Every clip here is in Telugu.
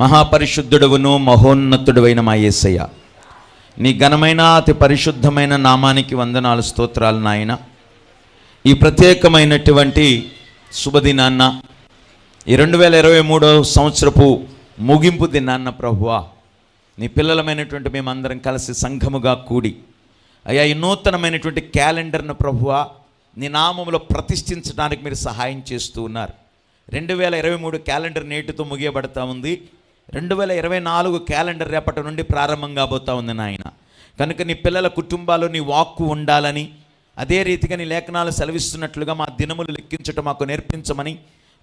మహాపరిశుద్ధుడవును మహోన్నతుడవైన మా యేసయ్య. నీ ఘనమైన అతి పరిశుద్ధమైన నామానికి వందనాలు స్తోత్రాలు నాయన. ఈ ప్రత్యేకమైనటువంటి శుభదినాన్న ఈ రెండు వేల ఇరవై మూడో సంవత్సరపు ముగింపు దినాన్న ప్రభువా నీ పిల్లలమైనటువంటి మేమందరం కలిసి సంఘముగా కూడి అయ్యా ఈ నూతనమైనటువంటి క్యాలెండర్ను ప్రభువా నీ నామములో ప్రతిష్ఠించడానికి మీరు సహాయం చేస్తూ ఉన్నారు. రెండు వేల ఇరవై మూడు క్యాలెండర్ నేటితో ముగియబడతా ఉంది. రెండు వేల ఇరవై నాలుగు క్యాలెండర్ రేపటి నుండి ప్రారంభం కాబోతా ఉంది నాయన. కనుక నీ పిల్లల కుటుంబాలు నీ వాక్కు ఉండాలని అదే రీతిగా నీ లేఖనాలు సెలవిస్తున్నట్లుగా మా దినములు లెక్కించటం మాకు నేర్పించమని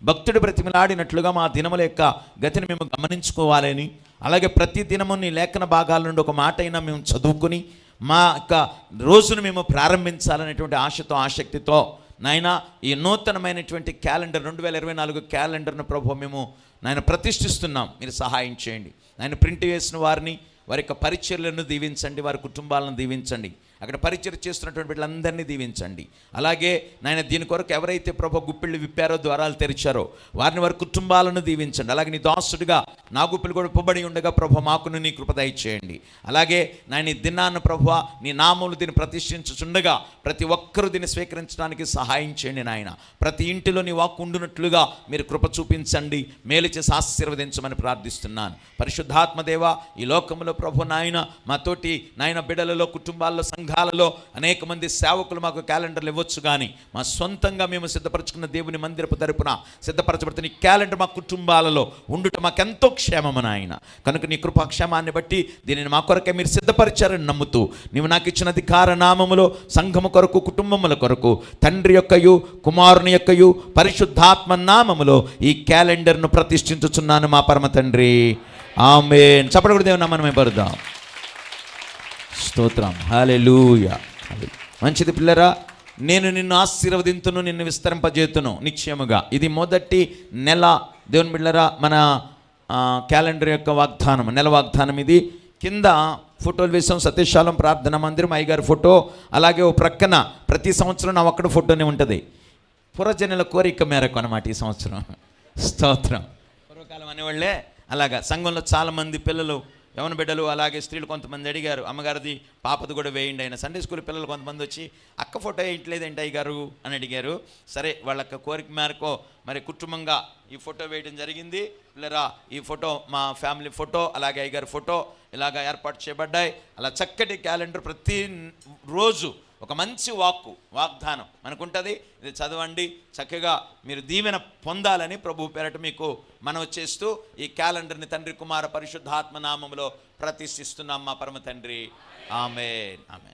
భక్తుడు ప్రతిమలాడినట్లుగా మా దినముల యొక్క గతిని మేము గమనించుకోవాలని అలాగే ప్రతి దినము నీ లేఖన భాగాల నుండి ఒక మాట అయినా మేము చదువుకుని మా యొక్క రోజును మేము ప్రారంభించాలనేటువంటి ఆశతో ఆసక్తితో నాయన ఈ నూతనమైనటువంటి క్యాలెండర్ రెండు వేల ఇరవై నాలుగు క్యాలెండర్ను ప్రభు మేము నాయన ప్రతిష్ఠిస్తున్నాం. మీరు సహాయం చేయండి. నాయన ప్రింట్ వేసిన వారిని వారి యొక్క పరిచర్లను దీవించండి వారి కుటుంబాలను దీవించండి. అక్కడ పరిచయం చేస్తున్నటువంటి వీళ్ళందరినీ దీవించండి. అలాగే నాయన దీని కొరకు ఎవరైతే ప్రభు గుప్పిళ్ళు విప్పారో ద్వారాలు తెరిచారో వారిని వారి కుటుంబాలను దీవించండి. అలాగే నీ దాసుడిగా నా గుప్పిలు కూడా ఇప్పబడి ఉండగా ప్రభు మాకును నీ కృప దయచేయండి. అలాగే నాయన ఈ దినాన్ని ప్రభు నీ నామములు దీన్ని ప్రతిష్ఠించుచుండగా ప్రతి ఒక్కరూ దీన్ని స్వీకరించడానికి సహాయం చేయండి నాయన. ప్రతి ఇంటిలో నీ వాక్కు ఉండునట్లుగా మీరు కృప చూపించండి. మేలు చేసి ఆశీర్వదించమని ప్రార్థిస్తున్నాను. పరిశుద్ధాత్మదేవ ఈ లోకంలో ప్రభు నాయన మా తోటి నాయన బిడలలో కుటుంబాల్లో సంఘాలలో అనేక మంది సేవకులు మాకు క్యాలెండర్లు ఇవ్వచ్చు కానీ మా సొంతంగా మేము సిద్ధపరచుకున్న దేవుని మందిరపు తరపున సిద్ధపరచబడుతున్న ఈ క్యాలెండర్ మా కుటుంబాలలో ఉండుట మాకెంతో క్షేమము నాయన. కనుక నీ కృపాక్షేమాన్ని బట్టి దీనిని మా కొరకే మీరు సిద్ధపరిచారని నమ్ముతూ నీవు నాకు ఇచ్చిన అధికార నామములో సంఘము కొరకు కుటుంబముల కొరకు తండ్రి యొక్కయు కుమారుని యొక్కయు పరిశుద్ధాత్మ నామములో ఈ క్యాలెండర్ను ప్రతిష్ఠించుచున్నాను మా పరమ తండ్రి. ఆమె చప్పటి కూడా దేవుని నామని మేము స్తోత్రం. హాలెలూయ మంచిది పిల్లరా నేను నిన్ను ఆశీర్వదింతును నిన్ను విస్తరింపజేతును నిశ్చయముగా. ఇది మొదటి నెల. దేవుని బిళ్ళరా మన క్యాలెండర్ యొక్క వాగ్దానం నెల వాగ్దానం ఇది. కింద ఫోటోలు వేసాం సతీశాలం ప్రార్థన మందిరం అయ్యగారి ఫోటో. అలాగే ఓ ప్రక్కన ప్రతి సంవత్సరం నా ఒక్కడ ఫోటోనే ఉంటుంది. పురజనుల కోరిక మేరకు అనమాట ఈ సంవత్సరం. స్తోత్రం. పూర్వకాలం అనేవాళ్ళే అలాగా. సంఘంలో చాలామంది పిల్లలు యవన బిడ్డలు అలాగే స్త్రీలు కొంతమంది అడిగారు అమ్మగారిది పాపది కూడా వేయండి అయినా సండే స్కూల్ పిల్లలు కొంతమంది వచ్చి అక్క ఫోటో వేయట్లేదేంటి అయ్యగారు? అని అడిగారు. సరే వాళ్ళొక్క కోరిక మేరకు మరి కుటుంబంగా ఈ ఫోటో వేయడం జరిగింది. పిల్లరా ఈ ఫోటో మా ఫ్యామిలీ ఫోటో అలాగే అయ్యగారి ఫోటో ఇలాగా ఏర్పాటు చేయబడ్డాయి. అలా చక్కటి క్యాలెండర్ ప్రతి రోజు ఒక మంచి వాక్కు వాగ్దానం. మనకుంటుంది ఇది చదవండి చక్కగా మీరు దీవెన పొందాలని ప్రభు పేరట మీకు మనవి చేస్తూ ఈ క్యాలెండర్ని తండ్రి కుమార పరిశుద్ధాత్మ నామములో ప్రతిష్ఠిస్తున్నాం మా పరమ తండ్రి. ఆమె ఆమె